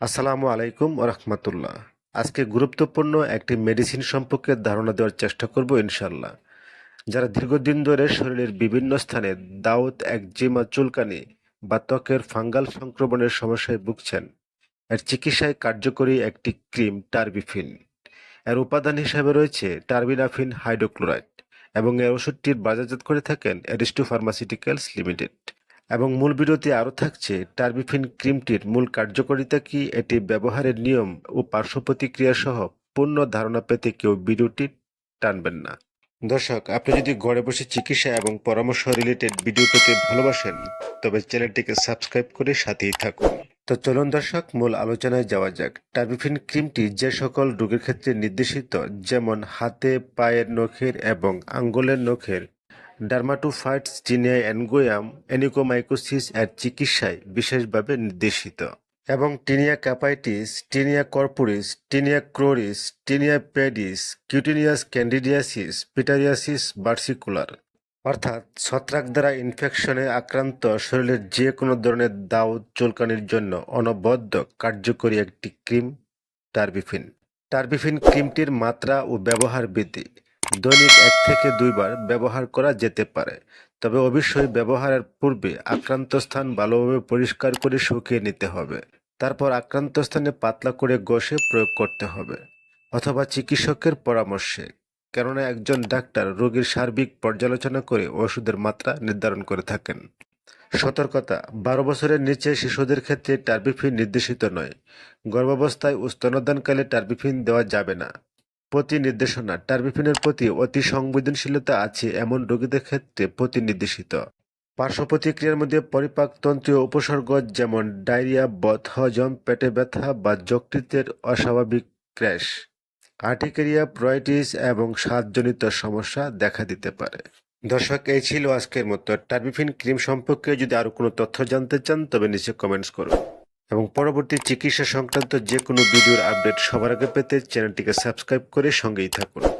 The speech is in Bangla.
আসসালামু আলাইকুম রহমতুল্লাহ। আজকে গুরুত্বপূর্ণ একটি মেডিসিন সম্পর্কে ধারণা দেওয়ার চেষ্টা করব ইনশাল্লাহ যারা দীর্ঘদিন ধরে শরীরের বিভিন্ন স্থানে দাউদ একজিমা, চুলকানি বা ত্বকের ফাঙ্গাল সংক্রমণের সমস্যায় ভুগছেন, এর চিকিৎসায় কার্যকরী একটি ক্রিম টার্বিফিন। এর উপাদান হিসাবে রয়েছে টার্বিনাফিন হাইড্রোক্লোরাইড এবং এর ওষুধটির বাজারজাত করে থাকেন এরিস্টো ফার্মাসিউটিক্যালস লিমিটেড। এবং মূল ভিডিওতে আরও থাকছে, টার্বিফিন ক্রিমটির মূল কার্যকারিতা কি? এটি ব্যবহারের নিয়ম ও পার্শ্ব প্রতিক্রিয়া সহ পূর্ণ ধারণা পেতে কেউ ভিডিওটি টানবেন না। দর্শক, আপনি যদি ঘরে বসে চিকিৎসা এবং পরামর্শ রিলেটেড ভিডিও পেতে ভালোবাসেন, তবে চ্যানেলটিকে সাবস্ক্রাইব করে সাথেই থাকুন। তো চলুন দর্শক, মূল আলোচনায় যাওয়া যাক। টার্বিফিন ক্রিমটি যে সকল রোগের ক্ষেত্রে নির্দেশিত, যেমন হাতে, পায়ের নখের এবং আঙ্গুলের নখের ডার্মাটোফাইটস টিনিয়া অ্যানগোয়াম অ্যানিকোমাইকোসিস এর চিকিৎসায় বিশেষভাবে নির্দেশিত। এবং tinea capitis tinea corporis tinea cruris tinea pedis cutaneous candidiasis pityriasis versicolor অর্থাৎ ছত্রাক দ্বারা ইনফেকশনে আক্রান্ত শরীরের যে কোনো ধরনের দাউদ চুলকানির জন্য অনবদ্য কার্যকরী একটি ক্রিম টার্বিফিন টার্বিফিন ক্রিমটির মাত্রা ও ব্যবহার বিধি দৈনিক এক থেকে দুইবার ব্যবহার করা যেতে পারে। তবে অবশ্যই ব্যবহারের পূর্বে আক্রান্ত স্থান ভালোভাবে পরিষ্কার করে শুকিয়ে নিতে হবে। তারপর আক্রান্ত স্থানে পাতলা করে ঘষে প্রয়োগ করতে হবে অথবা চিকিৎসকের পরামর্শে। কেননা একজন ডাক্তার রোগীর সার্বিক পর্যালোচনা করে ওষুধের মাত্রা নির্ধারণ করে থাকেন। সতর্কতা, বারো বছরের নিচে শিশুদের ক্ষেত্রে টার্বিফিন নির্দেশিত নয়। গর্ভাবস্থায় ও টার্বিফিন দেওয়া যাবে না। প্রতি নির্দেশনা টার্বিফিনের প্রতি অতি সংবেদনশীলতা আছে এমন রোগীদের ক্ষেত্রে প্রতি নির্দেশিত পার্শ্ব প্রতিক্রিয়ার মধ্যে পরিপাকতন্ত্রীয় উপসর্গ যেমন ডায়রিয়া, বদহজম, পেটে ব্যথা বা যকৃতের অস্বাভাবিক ক্র্যাশ, আর্টিকেরিয়া, প্রয়টিস এবং স্বাদজনিত সমস্যা দেখা দিতে পারে। দর্শক, এই ছিল আজকের মতো। টার্বিফিন ক্রিম সম্পর্কে যদি আরও কোনো তথ্য জানতে চান, তবে নিচে কমেন্টস করুন। এবং পরবর্তী চিকিৎসা সংক্রান্ত যে কোনো ভিডিওর আপডেট সবার আগে পেতে চ্যানেলটিকে সাবস্ক্রাইব করে সঙ্গেই থাকুন।